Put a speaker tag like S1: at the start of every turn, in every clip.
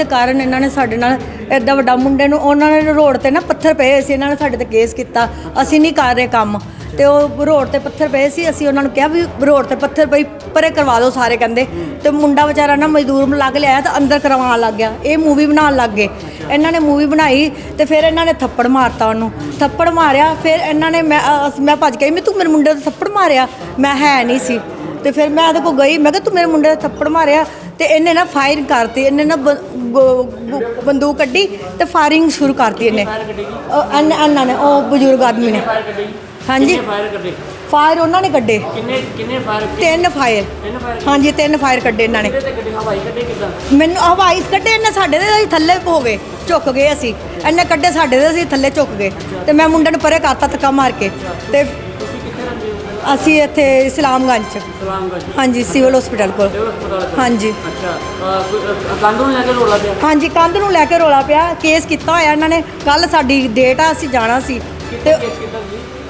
S1: ਦੇ ਕਾਰਨ ਇਹਨਾਂ ਨੇ ਸਾਡੇ ਨਾਲ ਐਡਾ ਵੱਡਾ ਮੁੰਡੇ ਨੂੰ ਉਹਨਾਂ ਨੇ ਰੋਡ ਤੇ ਨਾ ਪੱਥਰ ਪਏ ਸੀ, ਇਹਨਾਂ ਨੇ ਸਾਡੇ ਤੇ ਕੇਸ ਕੀਤਾ। ਅਸੀਂ ਨਹੀਂ ਕਰ ਰਹੇ ਕੰਮ। ਤੇ ਉਹ ਰੋਡ ਤੇ ਪੱਥਰ ਪਏ ਸੀ, ਅਸੀਂ ਉਹਨਾਂ ਨੂੰ ਕਿਹਾ ਵੀ ਰੋਡ ਤੇ ਪੱਥਰ ਪਈ, ਪਰੇ ਕਰਵਾ ਦਿਓ ਸਾਰੇ ਕਹਿੰਦੇ। ਤੇ ਮੁੰਡਾ ਵਿਚਾਰਾ ਨਾ ਮਜ਼ਦੂਰ ਨੂੰ ਲੱਗ ਲਿਆ ਤਾਂ ਅੰਦਰ ਕਰਵਾਉਣ ਲੱਗ ਗਿਆ। ਇਹ ਮੂਵੀ ਬਣਾਉਣ ਲੱਗ ਗਏ। ਇਹਨਾਂ ਨੇ ਮੂਵੀ ਬਣਾਈ ਤੇ ਫਿਰ ਇਹਨਾਂ ਨੇ ਥੱਪੜ ਮਾਰਤਾ ਉਹਨੂੰ। ਥੱਪੜ ਮਾਰਿਆ, ਫਿਰ ਇਹਨਾਂ ਨੇ ਮੈਂ ਮੈਂ ਭੱਜ ਕੇ ਮੈਂ ਤੂੰ ਮੇਰੇ ਮੁੰਡੇ ਤੇ ਥੱਪੜ ਮਾਰਿਆ? ਮੈਂ ਹੈ ਨਹੀਂ ਸੀ। ਤੇ ਫਿਰ ਮੈਂ ਉਹਦੇ ਕੋਲ ਗਈ, ਮੈਂ ਕਿਹਾ ਤੂੰ ਮੇਰੇ ਮੁੰਡੇ ਤੇ ਥੱਪੜ ਮਾਰਿਆ ਤੇ ਇਹਨੇ ਨਾ ਫਾਇਰ ਕਰਤੀ, ਇਹਨੇ ਨਾ ਬ- ਬੰਦੂਕ ਕੱਢੀ ਤੇ ਫਾਇਰਿੰਗ ਸ਼ੁਰੂ ਕਰਤੀ ਇਹਨੇ। ਅੰਨ- ਅੰਨਾਂ ਨੇ ਉਹ ਬਜ਼ੁਰਗ ਆਦਮੀ ਨੇ। ਹਾਂਜੀ।
S2: ਫਾਇਰ ਕੱਢੇ?
S1: ਫਾਇਰ ਉਹਨਾਂ ਨੇ ਕੱਢੇ।
S2: ਕਿੰਨੇ ਕਿੰਨੇ ਫਾਇਰ
S1: ਤਿੰਨ ਫਾਇਰ ਹਾਂਜੀ ਤਿੰਨ ਫਾਇਰ ਕੱਢੇ ਇਹਨਾਂ ਨੇ। ਮੈਨੂੰ ਹਵਾਈ ਕੱਢੇ ਇਹਨੇ ਸਾਡੇ ਦੇ ਥੱਲੇ ਹੋ ਗਏ ਝੁੱਕ ਗਏ ਅਸੀਂ। ਇਹਨੇ ਕੱਢੇ ਸਾਡੇ ਦੇ ਅਸੀਂ ਥੱਲੇ ਝੁੱਕ ਗਏ। ਤੇ ਮੈਂ ਮੁੰਡੇ ਨੂੰ ਪਰੇ ਕਰਤਾ ਧੱਕਾ ਮਾਰ ਕੇ। ਤੇ ਅਸੀਂ ਇੱਥੇ ਇਸਲਾਮਗੰਜ ਚ। ਹਾਂਜੀ ਸਿਵਲ ਹਸਪੀਟਲ ਕੋਲ। ਹਾਂਜੀ।
S2: ਅੱਛਾ ਕੰਧ ਨੂੰ ਲੈ ਕੇ ਰੋਲਾ ਪਿਆ?
S1: ਹਾਂਜੀ ਕੰਧ ਨੂੰ ਲੈ ਕੇ ਰੋਲਾ ਪਿਆ ਕੇਸ ਕੀਤਾ ਹੋਇਆ ਇਹਨਾਂ ਨੇ। ਕੱਲ ਸਾਡੀ ਡੇਟ ਆ ਅਸੀਂ ਜਾਣਾ ਸੀ। ਤੇ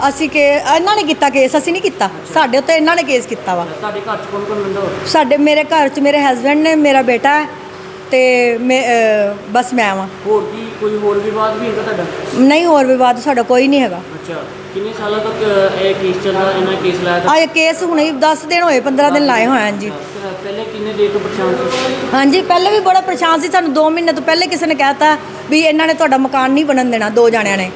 S1: ਅਸੀਂ ਕਿ ਇਹਨਾਂ ਨੇ ਕੀਤਾ ਕੇਸ ਅਸੀਂ ਨਹੀਂ ਕੀਤਾ। ਸਾਡੇ ਉੱਤੇ ਇਹਨਾਂ ਨੇ ਕੇਸ ਕੀਤਾ ਵਾ।
S2: ਤੁਹਾਡੇ ਘਰ ਚ ਕੌਣ ਕੌਣ ਰਹਿੰਦਾ ਹੋਰ
S1: ਸਾਡੇ ਮੇਰੇ ਘਰ 'ਚ ਮੇਰੇ ਹਸਬੰਡ ਨੇ ਮੇਰਾ ਬੇਟਾ ਹੈ। ਤੇ ਮੈਂ ਬਸ ਮੈਂ ਵਾਂ।
S2: ਹੋਰ ਕੀ ਕੋਈ ਹੋਰ ਵਿਵਾਦ ਵੀ ਹੈਗਾ ਤੁਹਾਡਾ?
S1: ਨਹੀਂ ਹੋਰ ਵਿਵਾਦ ਸਾਡਾ ਕੋਈ ਨਹੀਂ ਹੈਗਾ।
S2: ਅੱਛਾ। ਕਿੰਨੇ ਸਾਲਾਂ ਤੱਕ ਇਹ ਕੇਸ ਚੱਲਦਾ ਇਹਨਾਂ ਕੇਸ ਲਾਇਆ ਤਾਂ?
S1: ਆ ਇਹ ਕੇਸ ਹੁਣੇ ਹੀ 10 ਦਿਨ ਹੋਏ 15 ਦਿਨ ਲਾਏ ਹੋਏ ਹਨ ਜੀ
S2: ਪਹਿਲੇ ਕਿੰਨੇ ਦੇਰ ਤੋਂ ਪਰੇਸ਼ਾਨ ਸੀ?
S1: ਹਾਂਜੀ ਪਹਿਲੇ ਵੀ ਬੜਾ ਪਰੇਸ਼ਾਨ ਸੀ ਸਾਨੂੰ 2 ਮਹੀਨੇ ਤੋਂ ਪਹਿਲੇ ਕਿਸੇ ਨੇ ਕਹਿਤਾ ਵੀ ਇਹਨਾਂ ਨੇ ਤੁਹਾਡਾ ਮਕਾਨ ਨਹੀਂ ਬਣਨ ਦੇਣਾ ਦੋ ਜਾਣਿਆਂ ਨੇ।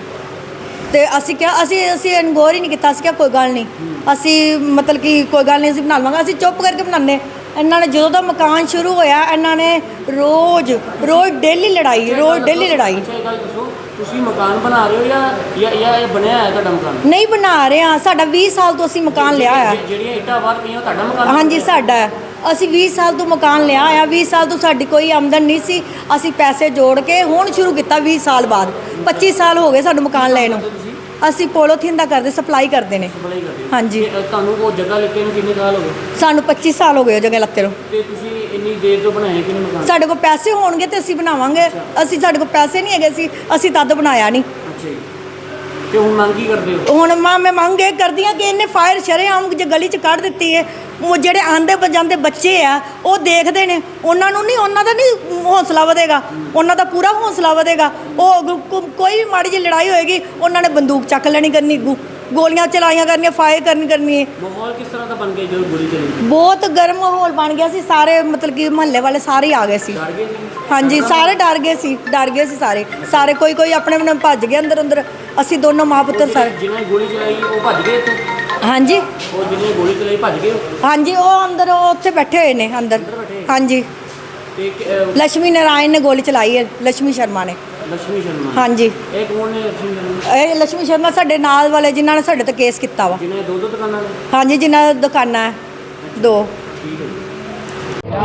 S1: ਤੇ ਅਸੀਂ ਕਿਹਾ ਅਸੀਂ ਅਸੀਂ ਅਨਗੌਰ ਹੀ ਨਹੀਂ ਕੀਤਾ ਅਸੀਂ ਕਿਹਾ ਕੋਈ ਗੱਲ ਨਹੀਂ। ਅਸੀਂ ਮਤਲਬ ਕਿ ਕੋਈ ਗੱਲ ਨਹੀਂ ਅਸੀਂ ਬਣਾ ਲਵਾਂਗੇ ਅਸੀਂ ਚੁੱਪ ਕਰਕੇ ਬਣਾਉਂਦੇ। ਇਹਨਾਂ ਨੇ ਜਦੋਂ ਦਾ ਮਕਾਨ ਸ਼ੁਰੂ ਹੋਇਆ ਇਹਨਾਂ ਨੇ ਰੋਜ਼ ਰੋਜ਼ ਡੇਲੀ ਲੜਾਈ ਰੋਜ਼ ਡੇਲੀ ਲੜਾਈ।
S2: ਅੱਛਾ ਇਹ ਗੱਲ ਦੱਸੋ। ਤੁਸੀਂ ਮਕਾਨ ਬਣਾ ਰਹੇ ਹੋ ਜਾਂ ਜਾਂ ਜਾਂ ਇਹ ਬਣਿਆ ਹੈ ਤੁਹਾਡਾ ਮਕਾਨ?
S1: ਨਹੀਂ ਬਣਾ ਰਹੇ ਹਾਂ। ਸਾਡਾ 20 ਸਾਲ ਤੋਂ ਅਸੀਂ ਮਕਾਨ ਲਿਆ ਹੋਇਆ।
S2: ਜਿਹੜੀਆਂ- ਜਿਹੜੀਆਂ ਇੱਟਾਂ ਬਾਹਰ ਪਈਆਂ ਉਹ ਤੁਹਾਡਾ ਮਕਾਨ?
S1: ਹਾਂਜੀ ਸਾਡਾ। ਹੈ। ਅਸੀਂ 20 ਸਾਲ ਤੋਂ ਮਕਾਨ ਲਿਆ ਆ 20 ਸਾਲ ਤੋਂ ਸਾਡੀ ਕੋਈ ਆਮਦਨ ਨਹੀਂ ਸੀ। ਅਸੀਂ ਪੈਸੇ ਜੋੜ ਕੇ ਹੁਣ ਸ਼ੁਰੂ ਕੀਤਾ 20 ਸਾਲ ਬਾਅਦ। 25 ਸਾਲ ਹੋ ਗਏ ਸਾਨੂੰ ਮਕਾਨ ਲੈਣ ਨੂੰ। ਅਸੀਂ ਪੋਲੋਥੀਨ ਦਾ ਕਰਦੇ ਸਪਲਾਈ ਕਰਦੇ ਨੇ।
S2: ਸਪਲਾਈ ਕਰਦੇ ਹੋ।
S1: ਹਾਂਜੀ।
S2: ਤੇ, ਤੁਹਾਨੂੰ ਉਹ ਜਗ੍ਹਾ ਲਿੱਤੇ ਨੂੰ ਕਿੰਨੇ ਸਾਲ ਹੋ ਗਏ?
S1: ਸਾਨੂੰ 25 ਸਾਲ ਹੋ ਗਏ ਉਹ ਜਗ੍ਹਾ ਲੱਤੇ ਨੂੰ।
S2: ਤੇ ਤੁਸੀਂ ਇੰਨੀ ਦੇਰ ਤੋਂ ਬਣਾਏ ਕਿੰਨੇ ਮਕਾਨ?
S1: ਸਾਡੇ ਕੋਲ ਪੈਸੇ ਹੋਣਗੇ ਤੇ ਅਸੀਂ ਬਣਾਵਾਂਗੇ। ਅਸੀਂ ਸਾਡੇ ਕੋਲ ਪੈਸੇ ਨਹੀਂ ਹੈਗੇ ਸੀ ਅਸੀਂ ਤਦ ਬਣਾਇਆ ਨਹੀਂ।
S2: ਅੱਛਾ ਜੀ। ਤੇ ਹੁਣ ਮੰਗ ਕੀ ਕਰਦੇ ਹੋ?
S1: ਹੁਣ ਮਾਂ ਮੈਂ ਮੰਗ ਇਹ ਕਰਦੀ ਕਿ ਇਹਨੇ ਫਾਇਰ ਸ਼ਰੇਆਮ ਜੇ ਗਲੀ 'ਚ ਕੱਢ ਦਿੱਤੀ ਹੈ ਉਹ ਜਿਹੜੇ ਆਂਦੇ ਜਾਂਦੇ ਬੱਚੇ ਆ ਉਹ ਦੇਖਦੇ ਨੇ। ਉਹਨਾਂ ਨੂੰ ਨਹੀਂ ਉਹਨਾਂ ਦਾ ਨਹੀਂ ਹੌਸਲਾ ਵਧੇਗਾ। ਉਹਨਾਂ ਦਾ ਪੂਰਾ ਹੌਸਲਾ ਵਧੇਗਾ। ਉਹ ਅਗ- ਕੋ- ਕੋਈ ਵੀ ਮਾੜੀ ਜਿਹੀ ਲੜਾਈ ਹੋਏਗੀ ਉਹਨਾਂ ਨੇ ਬੰਦੂਕ ਚੱਕ ਲੈਣੀ ਕਰਨੀ ਗੋ- ਗੋਲੀਆਂ ਚਲਾਈਆਂ ਕਰਨੀਆਂ ਫਾਇਰ ਕਰਨ ਕਰਨੀ।
S2: ਮਾਹੌਲ ਕਿਸ ਤਰ੍ਹਾਂ ਦਾ ਬਣ ਗਿਆ ਜਦੋਂ ਗੋਲੀ ਚੱਲੀ?
S1: ਬਹੁਤ ਗਰਮ ਮਾਹੌਲ ਬਣ ਗਿਆ ਸੀ ਸਾਰੇ ਮਤਲਬ ਕਿ ਮਹੱਲੇ ਵਾਲੇ ਸਾਰੇ ਆ ਗਏ ਸੀ। ਹਾਂਜੀ ਸਾਰੇ ਡਰ ਗਏ ਸੀ ਡਰ ਗਏ ਸੀ ਸਾਰੇ। ਸਾਰੇ ਕੋਈ ਕੋਈ ਆਪਣੇ ਆਪਣੇ ਭੱਜ ਗਏ ਅੰਦਰ ਅੰਦਰ ਅਸੀਂ ਦੋਨੋਂ ਮਾਂ ਪੁੱਤਰ ਸਾਰੇ
S2: ਜਿਹਨਾਂ ਗੋਲੀ ਚਲਾਈ ਉਹ ਭੱਜ ਗਏ ਇੱਥੋਂ?
S1: ਹਾਂਜੀ।
S2: ਉਹ ਜਿਹਨੇ ਗੋਲੀ ਚਲਾਈ ਭੱਜ ਗਏ
S1: ਹਾਂਜੀ ਉਹ ਅੰਦਰ ਉਹ ਉੱਥੇ ਬੈਠੇ ਹੋਏ ਨੇ ਅੰਦਰ। ਹਾਂਜੀ। ਲక్ష్ਮੀ ਨਾਰਾਇਣ ਨੇ ਗੋਲੀ ਚਲਾਈ ਹੈ ਲక్ష్ਮੀ ਸ਼ਰਮਾ ਨੇ।
S2: ਲక్ష్ਮੀ ਸ਼ਰਮਾ।
S1: ਹਾਂਜੀ।
S2: ਇਹ ਕੌਣ ਨੇ
S1: ਇਹ ਲక్ష్ਮੀ ਸ਼ਰਮਾ ਸਾਡੇ ਨਾਲ ਵਾਲੇ ਜਿਨ੍ਹਾਂ ਨੇ ਸਾਡੇ ਤੇ ਕੇਸ ਕੀਤਾ ਵਾ। ਹਾਂਜੀ ਜਿਨ੍ਹਾਂ ਦੀ ਦੁਕਾਨਾਂ ਦੋ।
S2: ਠੀਕ ਹੈ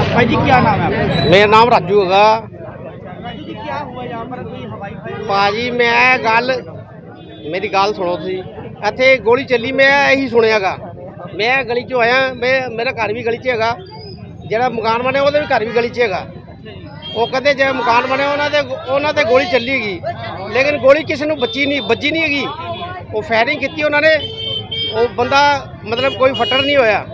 S3: भाई जी क्या नाम है
S4: मेरा नाम राजू होगा
S3: राजू जी क्या हुआ यहाँ पर कोई हवाई
S4: ਭਾਜੀ ਮੈਂ ਗੱਲ ਮੇਰੀ ਗੱਲ ਸੁਣੋ ਤੁਸੀਂ। ਇੱਥੇ ਗੋਲੀ ਚੱਲੀ ਮੈਂ ਇਹੀ ਸੁਣਿਆਗਾ। ਮੈਂ ਗਲੀ 'ਚੋਂ ਆਇਆ ਮੈਂ ਮੇਰਾ ਘਰ ਵੀ ਗਲੀ 'ਚ ਹੈਗਾ। ਜਿਹੜਾ ਮਕਾਨ ਬਣਿਆ ਉਹਦੇ ਵੀ ਘਰ ਵੀ ਗਲੀ 'ਚ ਹੈਗਾ। ਉਹ ਕਹਿੰਦੇ ਜੇ ਮਕਾਨ ਬਣਿਆ ਉਹਨਾਂ ਦੇ ਉਹਨਾਂ ਤੇ ਗੋਲੀ ਚੱਲੀ ਹੈਗੀ ਲੇਕਿਨ ਗੋਲੀ ਕਿਸੇ ਨੂੰ ਬੱਚੀ ਨਹੀਂ ਵੱਜੀ ਨਹੀਂ ਹੈਗੀ। ਉਹ ਫਾਇਰਿੰਗ ਕੀਤੀ ਉਹਨਾਂ ਨੇ। ਉਹ ਬੰਦਾ ਮਤਲਬ ਕੋਈ ਫੱਟੜ ਨਹੀਂ ਹੋਇਆ।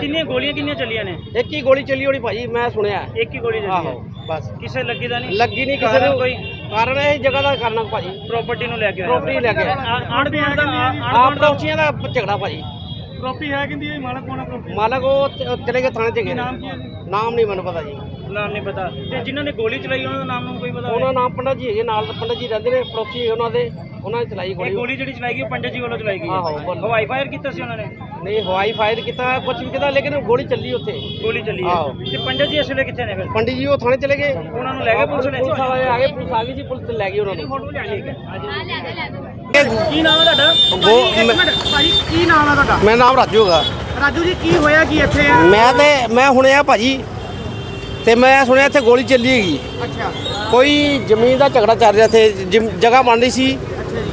S3: ਕਿੰਨੀਆਂ ਗੋਲੀਆਂ ਕਿੰਨੀਆਂ ਚੱਲੀਆਂ ਨੇ?
S4: ਇੱਕ ਹੀ ਗੋਲੀ ਚੱਲੀ ਹੋਣੀ ਭਾਜੀ ਮੈਂ ਸੁਣਿਆ।
S3: ਇੱਕ ਹੀ ਗੋਲੀ ਚੱਲੀ
S4: ਆਹੋ ਬਸ।
S3: ਕਿਸੇ ਲੱਗੀ ਦਾ ਨਹੀਂ?
S4: ਲੱਗੀ ਨਹੀਂ ਕਿਸੇ ਨੂੰ।
S3: ਕੋਈ?
S4: ਕਾਰਨ ਇਹ ਜਗ੍ਹਾ ਦਾ ਕਰਨਾ ਭਾਜੀ।
S3: ਪ੍ਰਾਪਰਟੀ ਨੂੰ ਲੈ ਕੇ
S4: Property ਲੈ ਕੇ।
S3: ਆਣ ਬਿਆਨ ਦਾ
S4: ਆਪ ਪੜੋਸੀਆਂ ਦਾ ਝਗੜਾ ਭਾਜੀ।
S3: ਪ੍ਰਾਪਰਟੀ ਹੈ ਕਿੰਦੀ ਹੈ? ਮਾਲਕ ਕੋਣ ਪ੍ਰਾਪਰਟੀ
S4: ਮਾਲਕ ਉਹ ਚਲੇ ਗਏ ਥਾਣੇ ਚ ਗਏ ਨੇ।
S3: ਨਾਮ ਕੀ ਹੈ ਜੀ?
S4: ਨਾਮ ਨਹੀਂ ਮੈਨੂੰ ਪਤਾ ਜੀ।
S3: ਨਾਮ ਨਹੀਂ ਪਤਾ। ਤੇ ਜਿਨ੍ਹਾਂ ਨੇ ਗੋਲੀ ਚਲਾਈ ਉਹਨਾਂ ਦਾ ਨਾਮ ਨੂੰ ਕੋਈ ਪਤਾ
S4: ਉਹਨਾਂ? ਨਾਮ ਪੰਡਤ ਜੀ ਹੈਗੇ ਨਾਲ ਪੰਡਤ ਜੀ ਰਹਿੰਦੇ ਨੇ ਪੜੋਸੀ ਉਹਨਾਂ ਦੇ ਉਹਨਾਂ ਨੇ ਚਲਾਈ
S3: ਇਹ
S4: ਗੋਲੀ
S3: ਗੋਲੀ ਜਿਹੜੀ ਚਲਾਈ ਗਈ ਉਹ ਪੰਡਤ ਜੀ ਵੱਲੋਂ ਚਲਾਈ ਗਈ
S4: ਆਹੋ,
S3: ਹੈ। ਹਵਾਈ ਫਾਇਰ ਕੀਤਾ ਸੀ ਉਹਨਾਂ ਨੇ?
S4: ਨਹੀਂ ਹਵਾਈ ਫਾਇਰ ਕੀਤਾ ਕੁਝ ਵੀ ਕੀਤਾ ਲੇਕਿਨ ਗੋਲੀ ਚੱਲੀ ਉੱਥੇ।
S3: ਗੋਲੀ ਚੱਲੀ
S4: ਆਹੋ।
S3: ਹੈ ਤੇ ਪੰਡਤ ਜੀ ਇਸ ਵੇਲੇ ਕਿੱਥੇ ਨੇ ਫਿਰ?
S4: ਪੰਡਿਤ ਜੀ ਉਹ ਥਾਣੇ ਚਲੇ ਗਏ।
S3: ਉਹਨਾਂ ਨੂੰ ਲੈ ਗਏ ਪੁਲਿਸ ਨੇ
S4: ਪੁਲਿਸ ਵਾਲੇ ਆ ਗਏ ਪੁਲਿਸ ਆ ਗਈ ਜੀ ਪੁਲਿਸ ਲੈ ਗਈ ਉਹਨਾਂ ਨੂੰ।
S3: ਠੀਕ ਹੈ ਕੀ ਨਾਮ ਹੈ ਤੁਹਾਡਾ?
S4: ਉਹ ਮੈਂ-
S3: ਭਾਈ ਕੀ ਨਾਮ ਹੈ ਤੁਹਾਡਾ?
S4: ਮੇਰਾ ਨਾਮ ਰਾਜੂ ਹੈਗਾ।
S3: ਰਾਜੂ ਜੀ ਕੀ ਹੋਇਆ ਕੀ ਇੱਥੇ?
S4: ਮੈਂ ਤੇ ਮੈਂ ਹੁਣੇ ਆ ਭਾਜੀ ਤੇ ਮੈਂ ਸੁਣਿਆ ਇੱਥੇ ਗੋਲੀ ਚੱਲੀ ਹੈਗੀ।
S3: ਅੱਛਾ।
S4: ਕੋਈ ਜ਼ਮੀਨ ਦਾ ਝਗੜਾ ਚੱਲ ਰਿਹਾ ਇੱਥੇ ਜ਼ਮ- ਜਗ੍ਹਾ ਬਣ ਰਹੀ ਸੀ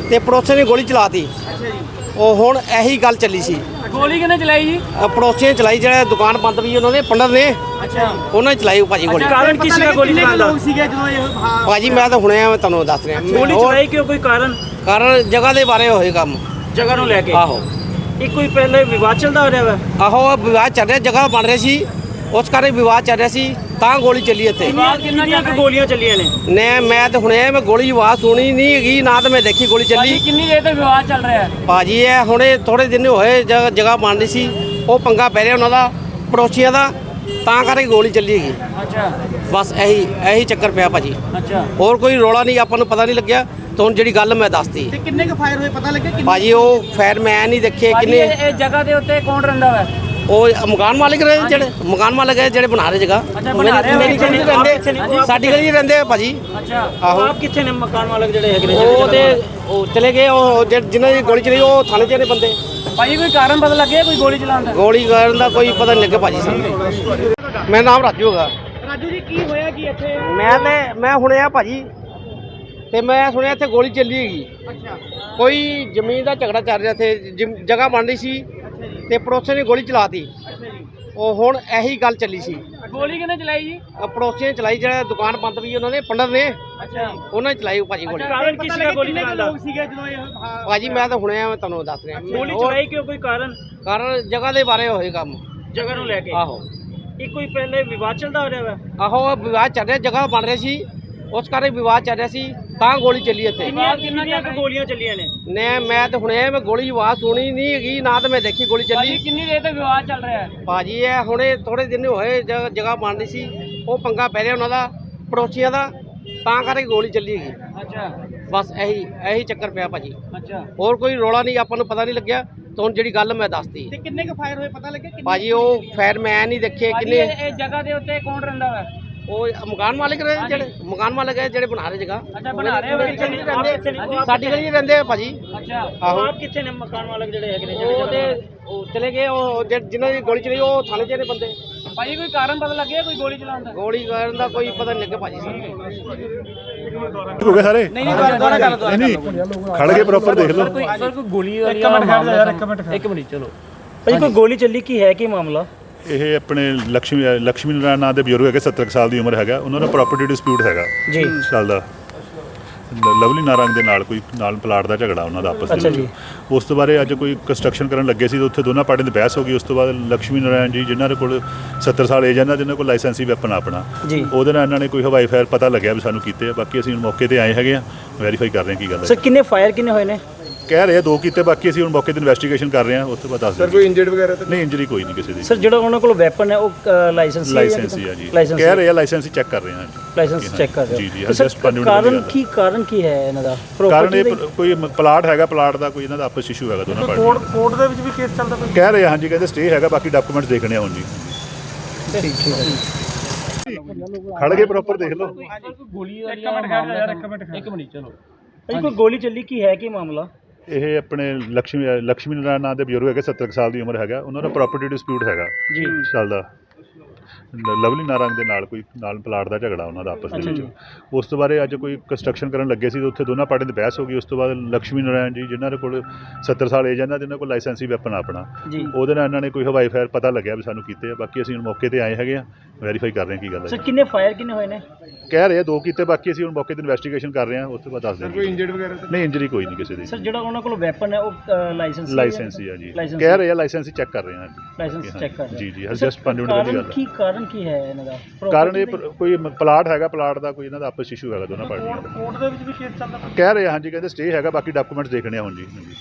S4: ਤੇ ਪੜੋਸੀ ਨੇ ਗੋਲੀ ਚਲਾਤੀ।
S3: ਅੱਛਾ ਜੀ।
S4: ਉਹ ਹੁਣ ਇਹੀ ਗੱਲ ਚੱਲੀ ਸੀ।
S2: ਗੋਲੀ ਕਿਹਨੇ ਚਲਾਈ ਜੀ?
S4: ਅ, ਨੇ ਚਲਾਈ ਜਿਹੜਾ ਦੁਕਾਨ ਬੰਦ ਵੀ ਉਹਨਾਂ ਦੇ ਪੰਡਤ ਨੇ।
S3: ਅੱਛਾ
S4: ਉਹਨਾਂ ਨੇ ਚਲਾਈ ਭਾਜੀ ਗੋਲੀ।
S3: ਕਾਰਨ ਕੀ ਸੀਗਾ ਗੋਲੀ ਚਲਾਉਣ ਦਾ? ਲੋਕ ਸੀਗੇ ਜਦੋਂ ਇਹ ਹਾਂ
S4: ਭਾਜੀ ਮੈਂ ਤਾਂ ਹੁਣੇ ਆ ਮੈਂ ਤੁਹਾਨੂੰ ਦੱਸ ਰਿਹਾ।
S3: ਗੋਲੀ
S4: ਹੋਰ
S3: ਚਲਾਈ ਕਿਉਂ? ਕੋਈ ਕਾਰਨ?
S4: ਕਾਰਨ ਜਗ੍ਹਾ ਦੇ ਬਾਰੇ ਹੋਏ ਕੰਮ।
S3: ਜਗ੍ਹਾ ਨੂੰ ਲੈ ਕੇ?
S4: ਆਹੋ।
S3: ਇਹ ਕੋਈ ਪਹਿਲੇ ਵਿਵਾਦ ਚੱਲਦਾ ਹੋ ਰਿਹਾ ਵਾ?
S4: ਆਹੋ ਵਿਵਾਦ ਚੱਲ ਰਿਹਾ ਜਗ੍ਹਾ ਬਣ ਰਹੀ ਸੀ। ਉਸ ਕਾਰਨ ਵਿਵਾਦ ਚੱਲ ਰਿਹਾ ਸੀ। ਤਾਂ ਗੋਲੀ ਚੱਲੀ ਇੱਥੇ।
S3: ਕਿੰਨੀਆਂ ਕੁ ਗੋਲੀਆਂ ਚੱਲੀਆਂ ਨੇ?
S4: ਨੇ ਮੈਂ ਤਾਂ ਹੁਣੇ ਮੈਂ ਗੋਲੀ ਦੀ ਆਵਾਜ਼ ਸੁਣੀ ਨਹੀਂ ਹੈਗੀ ਨਾ ਤਾਂ ਮੈਂ ਦੇਖੀ ਗੋਲੀ ਚੱਲੀ।
S2: ਕਿੰਨੀ ਦੇਰ ਤੱਕ ਵਿਵਾਦ ਚੱਲ ਰਿਹਾ ਹੈ?
S4: ਭਾਜੀ ਇਹ ਹੁਣੇ ਥੋੜੇ ਦਿਨ ਹੋਏ ਜਗ੍ਹਾ ਬਣ ਰਹੀ ਸੀ। ਉਹ ਪੰਗਾ ਪੈ ਰਿਹਾ ਉਹਨਾਂ ਦਾ ਪੜੋਸੀਆਂ ਦਾ ਤਾਂ ਕਰਕੇ ਗੋਲੀ ਚੱਲੀ ਹੈਗੀ।
S2: ਅੱਛਾ।
S4: ਬਸ ਇਹੀ ਇਹੀ ਚੱਕਰ ਪਿਆ ਭਾਜੀ।
S2: ਅੱਛਾ।
S4: ਹੋਰ ਕੋਈ ਰੋਲਾ ਨਹੀਂ ਆਪਾਂ ਨੂੰ ਪਤਾ ਨਹੀਂ ਲੱਗਿਆ। ਤਾਂ ਹੁਣ ਜਿਹੜੀ ਗੱਲ ਮੈਂ ਦੱਸਤੀ।
S5: ਤੇ ਕਿੰਨੇ ਕੁ ਫਾਇਰ ਹੋਏ ਪਤਾ ਲੱਗਿਆ ਕਿ
S4: ਭਾਜੀ ਉਹ ਫੈਰ ਮੈਂ ਨਹੀਂ ਦੇਖੇ
S2: ਭਾਜੀ
S4: ਕਿੰਨੇ।
S2: ਇਹ ਇਹ ਜਗ੍ਹਾ ਦੇ ਉੱਤੇ ਕੌਣ ਰਹਿੰਦਾ ਹੈ
S4: ਉਹ ਮਕਾਨ ਮਾਲਿਕ ਰਹੇ ਜਿਹੜੇ ਮਕਾਨ ਮਾਲਿਕ ਹੈ ਜਿਹੜੇ ਬਣਾ ਰਹੇ ਜਗ੍ਹਾ।
S2: ਅੱਛਾ, ਬਣਾ ਰਹੇ
S4: ਮੇਰੀ ਗਲੀ 'ਚ ਰਹਿੰਦੇ ਸਾਡੀ ਗਲੀ 'ਚ ਰਹਿੰਦੇ ਆ ਭਾਜੀ।
S2: ਅੱਛਾ
S4: ਆਹੋ।
S3: ਆਪ ਕਿੱਥੇ ਨੇ ਮਕਾਨ ਮਾਲਕ ਜਿਹੜੇ ਹੈਗੇ ਨੇ
S4: ਉਹ ਤੇ ਉਹ ਚਲੇ ਗਏ ਉਹ ਜਿਹਨਾਂ ਦੀ ਗੋਲੀ ਚਲੀ ਉਹ ਥਾਣੇ 'ਚ ਨੇ ਬੰਦੇ।
S2: ਭਾਜੀ ਕੋਈ ਕਾਰਨ ਪਤਾ ਲੱਗਿਆ ਕੋਈ ਗੋਲੀ ਚਲਾਉਣ ਦਾ?
S4: ਗੋਲੀ ਕਰਨ ਦਾ ਕੋਈ ਪਤਾ ਨਹੀਂ ਲੱਗਿਆ ਭਾਜੀ ਸਾਨੂੰ। ਮੇਰਾ ਨਾਮ ਰਾਜੂ ਹੈਗਾ।
S5: ਰਾਜੂ ਜੀ ਕੀ ਹੋਇਆ ਕੀ ਇੱਥੇ?
S4: ਮੈਂ ਤੇ ਮੈਂ ਹੁਣੇ ਆ ਭਾਜੀ ਤੇ ਮੈਂ ਸੁਣਿਆ ਇੱਥੇ ਗੋਲੀ ਚੱਲੀ ਹੈਗੀ।
S5: ਅੱਛਾ।
S4: ਕੋਈ ਜ਼ਮੀਨ ਦਾ ਝਗੜਾ ਚੱਲ ਰਿਹਾ ਇੱਥੇ ਜਗ੍ਹਾ ਬਣ ਰਹੀ ਸੀ। ਤੇ ਪੜੋਸੀਆਂ ਨੇ ਗੋਲੀ ਚਲਾਤੀ।
S5: ਅੱਛਾ ਜੀ।
S4: ਉਹ ਹੁਣ ਇਹੀ ਗੱਲ ਚੱਲੀ ਸੀ।
S2: ਗੋਲੀ ਕਿਹਨੇ ਚਲਾਈ ਜੀ?
S4: ਅ, ਪੜੋਸੀਆਂ ਨੇ ਚਲਾਈ ਜਿਹੜਾ ਦੁਕਾਨ ਬੰਦ ਵੀ ਉਹਨਾਂ ਨੇ ਪੰਡਤ ਨੇ।
S2: ਅੱਛਾ।
S4: ਉਹਨਾਂ ਨੇ ਚਲਾਈ ਭਾਜੀ ਗੋਲੀ।
S3: ਕਾਰਨ ਕੀ ਸੀਗਾ ਗੋਲੀ ਚਲਾਉਣ ਦਾ?
S5: ਲੋਕ ਸੀਗੇ ਜਦੋਂ ਇਹ
S4: ਭਾਜੀ ਮੈਂ ਤਾਂ ਹੁਣੇ ਆ ਮੈਂ ਤੁਹਾਨੂੰ ਦੱਸ ਰਿਹਾ।
S3: ਗੋਲੀ
S4: ਹੋਰ
S3: ਚਲਾਈ ਕਿਉਂ? ਕੋਈ ਕਾਰਨ?
S4: ਕਾਰਨ ਜਗ੍ਹਾ ਦੇ ਬਾਰੇ ਹੋਏ ਕੰਮ।
S3: ਜਗ੍ਹਾ ਨੂੰ ਲੈ ਕੇ?
S4: ਆਹੋ।
S3: ਇਹ ਕੋਈ ਪਹਿਲੇ ਵਿਵਾਦ ਚੱਲਦਾ ਹੋ ਰਿਹਾ ਵਾ?
S4: ਆਹੋ ਉਹ ਵਿਵਾਦ ਚੱਲ ਰਿਹਾ ਜਗ੍ਹਾ ਬਣ ਰਹੀ ਸੀ। ਉਸ ਕਾਰਨ ਵਿਵਾਦ ਚੱਲ ਰਿਹਾ ਸੀ। ਤਾਂ ਗੋਲੀ ਚੱਲੀ ਇੱਥੇ।
S3: ਕਿੰਨੀਆਂ ਕੁ ਗੋਲੀਆਂ ਚੱਲੀਆਂ ਨੇ?
S4: ਨੇ ਮੈਂ ਤਾਂ ਹੁਣੇ ਮੈਂ ਗੋਲੀ ਦੀ ਆਵਾਜ਼ ਸੁਣੀ ਨਹੀਂ ਹੈਗੀ ਨਾ ਤਾਂ ਮੈਂ ਦੇਖੀ ਗੋਲੀ ਚੱਲੀ।
S2: ਕਿੰਨੀ ਦੇਰ ਤੱਕ ਵਿਵਾਦ ਚੱਲ ਰਿਹਾ ਹੈ?
S4: ਭਾਜੀ ਇਹ ਹੁਣੇ ਥੋੜੇ ਦਿਨ ਹੋਏ ਜ- ਜਗ੍ਹਾ ਬਣ ਰਹੀ ਸੀ। ਉਹ ਪੰਗਾ ਪੈ ਰਿਹਾ ਉਹਨਾਂ ਦਾ ਪੜੋਸੀਆਂ ਦਾ ਤਾਂ ਕਰਕੇ ਗੋਲੀ ਚੱਲੀ ਹੈਗੀ।
S2: ਅੱਛਾ।
S4: ਬਸ ਇਹੀ ਇਹੀ ਚੱਕਰ ਪਿਆ ਭਾਜੀ।
S2: ਅੱਛਾ।
S4: ਹੋਰ ਕੋਈ ਰੋਲਾ ਨਹੀਂ ਆਪਾਂ ਨੂੰ ਪਤਾ ਨਹੀਂ ਲੱਗਿਆ। ਤਾਂ ਹੁਣ ਜਿਹੜੀ ਗੱਲ ਮੈਂ ਦੱਸਤੀ।
S5: ਤੇ ਕਿੰਨੇ ਕੁ ਫਾਇਰ ਹੋਏ ਪਤਾ ਲੱਗਿਆ? ਕਿੰਨੇ
S4: ਭਾਜੀ ਉਹ ਫੈਰ ਮੈਂ ਨਹੀਂ ਦੇਖੇ
S2: ਭਾਜੀ
S4: ਕਿੰਨੇ
S2: ਇਹ ਇਹ ਜਗ੍ਹਾ ਦੇ ਉੱਤੇ ਕੌਣ ਰਹਿੰਦਾ ਹੈ
S4: ਉਹ ਮਕਾਨ ਮਾਲਿਕ ਰਹੇ ਜਿਹੜੇ ਮਕਾਨ ਮਾਲਿਕ ਹੈ ਜਿਹੜੇ ਬਣਾ ਰਹੇ ਜਗ੍ਹਾ।
S2: ਅੱਛਾ ਬਣਾ ਰਹੇ ਹੋ
S4: ਮੇਰੀ ਗਲੀ 'ਚ
S3: ਆਪ ਕਿੱਥੇ ਨੇ?
S4: ਰਹਿੰਦੇ ਸਾਡੀ ਗਲੀ ਰਹਿੰਦੇ ਆ ਭਾਜੀ।
S2: ਅੱਛਾ
S4: ਆਹੋ।
S3: ਆਪ ਕਿੱਥੇ ਨੇ ਮਕਾਨ ਮਾਲਕ ਜਿਹੜੇ ਹੈਗੇ ਨੇ
S4: ਉਹ ਤੇ ਉਹ ਚਲੇ ਗਏ ਉਹ ਜਿਹਨਾਂ ਜਿਨ੍ਹਾਂ ਦੀ ਗੋਲੀ ਚਲੀ ਉਹ ਥਾਣੇ 'ਚ ਨੇ ਬੰਦੇ।
S2: ਭਾਜੀ ਕੋਈ ਕਾਰਨ ਪਤਾ ਲੱਗਿਆ ਕੋਈ ਗੋਲੀ ਚਲਾਉਣ ਦਾ?
S4: ਗੋਲੀ ਕਰਨ ਦਾ ਕੋਈ ਪਤਾ ਨਹੀਂ ਲੱਗਿਆ ਭਾਜੀ
S6: ਹੋ ਗਏ ਸਾਰੇ?
S2: ਨਹੀਂ ਨਹੀਂ ਦੁਬਾਰਾ ਗੱਲ
S6: ਨਹੀਂ ਨਹੀਂ ਖੜ ਕੇ ਪ੍ਰੋਪਰ ਦੇਖ ਲਓ।
S2: ਸਰ ਕੋਈ ਗੋਲੀ ਵਾਲੀ ਇੱਕ ਮਿੰਟ ਖੜ ਯਾਰ ਇੱਕ ਮਿੰਟ ਇੱਕ ਮਿੰਟ ਚਲੋ।
S3: ਭਾਈ ਕੋਈ ਗੋਲੀ ਚੱਲੀ ਕੀ ਹੈ ਕੀ ਮਾਮਲਾ?
S6: ਇਹ ਆਪਣੇ ਲక్ష్ਮੀ ਲਕਸ਼ਮੀ ਨਾਰਾਇਣ ਨਾਂ ਦੇ ਬਜ਼ੁਰਗ ਹੈਗੇ 70 ਕੁ ਸਾਲ ਦੀ ਉਮਰ ਹੈਗਾ। ਉਹਨਾਂ ਦਾ ਪ੍ਰਾਪਰਟੀ ਡਿਸਪਿਊਟ ਹੈਗਾ।
S3: ਜੀ।
S6: ਚੱਲਦਾ ਲਵਲੀ ਨਾਰਾਇਣ ਦੇ ਨਾਲ ਕੋਈ ਨਾਲ ਪਲਾਟ ਦਾ ਝਗੜਾ ਉਹਨਾਂ ਦਾ ਆਪਸ ਵਿੱਚ। ਉਸ ਤੋਂ ਬਾਅਦ ਅੱਜ ਕੋਈ ਕੰਸਟਰਕਸ਼ਨ ਕਰਨ ਲੱਗੇ ਸੀ ਤੇ ਉੱਥੇ ਦੋਨਾਂ ਪਾਰਟੀਆਂ ਦੀ ਬਹਿਸ ਹੋ ਗਈ। ਉਸ ਤੋਂ ਬਾਅਦ ਲਕਸ਼ਮੀ ਨਾਰਾਇਣ ਜੀ ਜਿਨ੍ਹਾਂ ਦੇ ਕੋਲ 70 ਸਾਲ ਏਜ ਹੈ ਨਾ ਜਿਨ੍ਹਾਂ ਕੋਲ ਲਾਇਸੈਂਸੀ ਵੈਪਨ ਆਪਣਾ। ਉਹਦੇ ਨਾਲ ਇਹਨਾਂ ਨੇ ਕੋਈ ਹਵਾਈ ਫਾਇਰ ਪਤਾ ਲੱਗਿਆ ਵੀ ਸਾਨੂੰ ਕੀਤੇ ਬਾਕੀ ਅਸੀਂ ਮੌਕੇ ਤੇ ਆਏ ਹੈਗੇ ਆ। ਵੈਰੀਫਾਈ ਕਰ ਰਹੇ ਹਾਂ ਕੀ ਗੱਲ ਹੈ।
S3: ਸਰ ਕਿੰਨੇ ਫਾਇਰ ਕਿੰਨੇ ਹੋਏ ਨੇ?
S6: ਕਹਿ ਰਹੇ ਆ ਦੋ ਕੀਤੇ ਬਾਕੀ ਅਸੀਂ ਹੁਣ ਮੌਕੇ ਤੇ ਇਨਵੈਸਟੀਗੇਸ਼ਨ ਕਰ ਰਹੇ ਹਾਂ ਉਸ ਤੋਂ ਬਾਅਦ ਦੱਸ ਦਿੰਦੇ ਕੋਈ ਇੰਜਰਡ ਵਗੈਰਾ ਨਹੀਂ ਇੰਜਰੀ ਕੋਈ ਨਹੀਂ ਕਿਸੇ ਦੀ।
S3: ਸਰ ਜਿਹੜਾ ਉਹਨਾਂ ਕੋਲ ਵੈਪਨ ਹੈ ਉਹ ਲਾਇਸੈਂਸ
S6: ਲਾਇਸੈਂਸ ਹੀ ਆ ਜੀ।
S3: ਲਾਇਸੈਂਸ
S6: ਕਹਿ ਰਹੇ ਆ ਲਾਇਸੈਂਸ ਹੀ ਚੈੱਕ ਕਰ ਰਹੇ ਹਾਂ
S3: ਲਾਇਸੈਂਸ ਚੈੱਕ ਕਰ ਰਹੇ ਹੋ
S6: ਜੀ ਜੀ
S3: ਤੇ ਸਰ,
S6: ਜਸਟ
S3: ਕਾਰਨ
S6: ਦੀ
S3: ਕੀ ਕਾਰਨ ਕੀ ਹੈ ਇਹਨਾਂ ਦਾ?
S6: ਕਾਰਨ ਇਹ
S3: ਦਾ ਹੀ?
S6: ਪ- ਕੋਈ ਮ- ਪਲਾਟ ਹੈਗਾ ਪਲਾਟ ਦਾ ਕੋਈ ਇਹਨਾਂ ਦਾ ਆਪਸ ਇਸ਼ੂ ਹੈਗਾ ਦੋਨਾਂ ਪਾਰਟੀਆਂ ਦਾ।
S5: ਕੋਰਟ ਦੇ ਵਿੱਚ ਵੀ ਕੇਸ ਚੱਲਦਾ ਪਿਆ?
S6: ਕਹਿ ਰਹੇ ਆ ਹਾਂਜੀ ਕਹਿੰਦੇ ਸਟੇ ਹੈਗਾ ਬਾਕੀ ਡਾਕੂਮੈਂਟਸ ਦੇਖਣੇ ਆ ਹੁਣ ਜੀ।
S3: ਹੈ।
S6: ਖੜ ਕੇ ਪ੍ਰੋਪਰ ਦੇਖ ਲਓ।
S2: ਗੋਲੀ ਵਾਲੀ ਇੱਕ ਮਿੰਟ ਖੜ ਯਾਰ ਇੱਕ ਮਿੰਟ ਇੱਕ ਮਿੰਟ ਚਲੋ
S3: ਭਾਈ ਕੋਈ ਗੋਲੀ ਚੱਲੀ ਕੀ ਹੈ ਕੀ ਮਾਮਲਾ?
S6: ਇਹ ਆਪਣੇ ਲਕਸ਼ਮੀ ਲਕਸ਼ਮੀ ਨਾਰਾਇਣ ਨਾਂ ਦੇ ਬਜ਼ੁਰਗ ਹੈਗੇ 70 ਸਾਲ ਦੀ ਉਮਰ ਹੈਗਾ। ਉਹਨਾਂ ਦਾ ਪ੍ਰਾਪਰਟੀ ਡਿਸਪਿਊਟ ਹੈਗਾ।
S3: ਜੀ।
S6: ਚੱਲਦਾ ਲਵਲੀ ਨਾਰਾਇਣ ਦੇ ਨਾਲ ਕੋਈ ਨਾਲ ਪਲਾਟ ਦਾ ਝਗੜਾ ਉਹਨਾਂ ਦਾ ਆਪਸ ਦੇ ਵਿੱਚ। ਉਸ ਤੋਂ ਬਾਅਦ ਅੱਜ ਕੋਈ ਕੰਸਟਰਕਸ਼ਨ ਕਰਨ ਲੱਗੇ ਸੀ ਉੱਥੇ ਦੋਨਾਂ ਪਾਰਟੀਆਂ ਦੀ ਬਹਿਸ ਹੋ ਗਈ। ਉਸ ਤੋਂ ਬਾਅਦ ਲਕਸ਼ਮੀ ਨਾਰਾਇਣ ਜੀ ਜਿਨ੍ਹਾਂ ਦੇ ਕੋਲ 70 ਸਾਲ ਏਜ ਹੈ ਨਾ ਜਿਨ੍ਹਾਂ ਕੋਲ ਲਾਇਸੈਂਸ ਲਾਇਸੈਂਸੀ ਵੈਪਨ ਆਪਣਾ। ਉਹਦੇ ਨਾਲ ਇਹਨਾਂ ਨੇ ਕੋਈ ਹਵਾਈ ਫਾਇਰ ਪਤਾ ਲੱਗਿਆ ਵੀ ਸਾਨੂੰ ਕੀਤੇ ਆ। ਬਾਕੀ ਅਸੀਂ ਹੁਣ ਮੌਕੇ ਤੇ ਆਏ ਹੈਗੇ ਆ। ਵੈਰੀਫਾਈ ਕਰ ਰਹੇ ਹਾਂ ਕੀ ਗੱਲ
S3: ਸਰ
S6: ਹੈ
S3: ਕਿੰਨੇ ਫਾਇਰ ਕਿੰਨੇ ਹੋਏ ਨੇ?
S6: ਕਹਿ ਰਹੇ ਆ ਦੋ ਕੀਤੇ ਬਾਕੀ ਅਸੀਂ ਹੁਣ ਮੌਕੇ ਤੇ ਇਨਵੈਸਟੀਗੇਸ਼ਨ ਕਰ ਰਹੇ ਹਾਂ ਉਸ ਤੋਂ ਬਾਅਦ ਦੱਸ ਦਿੰਦੇ ਕੋਈ ਇੰਜਰਡ ਵਗੈਰਾ ਨਹੀਂ ਇੰਜਰੀ ਕੋਈ ਨਹੀਂ ਕਿਸੇ ਦੀ।
S3: ਸਰ ਜਿਹੜਾ ਉਹਨਾਂ ਕੋਲ ਵੈਪਨ ਹੈ ਉਹ ਲਾਇਸੈਂਸ
S6: ਲਾਇਸੈਂਸ ਹੀ ਆ ਜੀ। ਕਹਿ ਰਹੇ ਆ ਲਾਇਸੈਂਸ ਹੀ ਚੈੱਕ ਕਰ ਰਹੇ ਹਾਂ
S3: ਲਾਇਸੈਂਸ ਚੈੱਕ ਕਰ ਰਹੇ
S6: ਜੀ ਜੀ
S3: ਹੋ।
S6: ਜਸਟ 5 ਮਿੰਟ ਦੀ
S3: ਕਾਰਨ
S6: ਗੱਲ। ਹੈ
S3: ਕੀ ਕਾਰਨ ਕੀ ਹੈ ਇਹਨਾਂ ਦਾ?
S6: ਕਾਰਨ ਇਹ
S3: ਦਾ
S6: ਪ- ਕੋਈ ਮ- ਪਲਾਟ ਹੈਗਾ ਪਲਾਟ ਦਾ ਕੋਈ ਇਹਨਾਂ ਦਾ ਆਪਸ ਇਸ਼ੂ ਹੈਗਾ ਦੋਨਾਂ ਪਾਰਟੀਆਂ ਦਾ।
S5: ਕੋਰਟ ਦੇ ਵਿੱਚ ਵੀ ਕੇਸ ਚੱਲਦਾ?
S6: ਕਹਿ ਰਹੇ ਆ ਹਾਂਜੀ ਕਹਿੰਦੇ ਸਟੇ ਹੈਗਾ ਬਾਕੀ ਡਾਕੂਮੈਂਟਸ ਦੇਖਣੇ ਆ ਹੁਣ ਜੀ ਹਾਂਜੀ।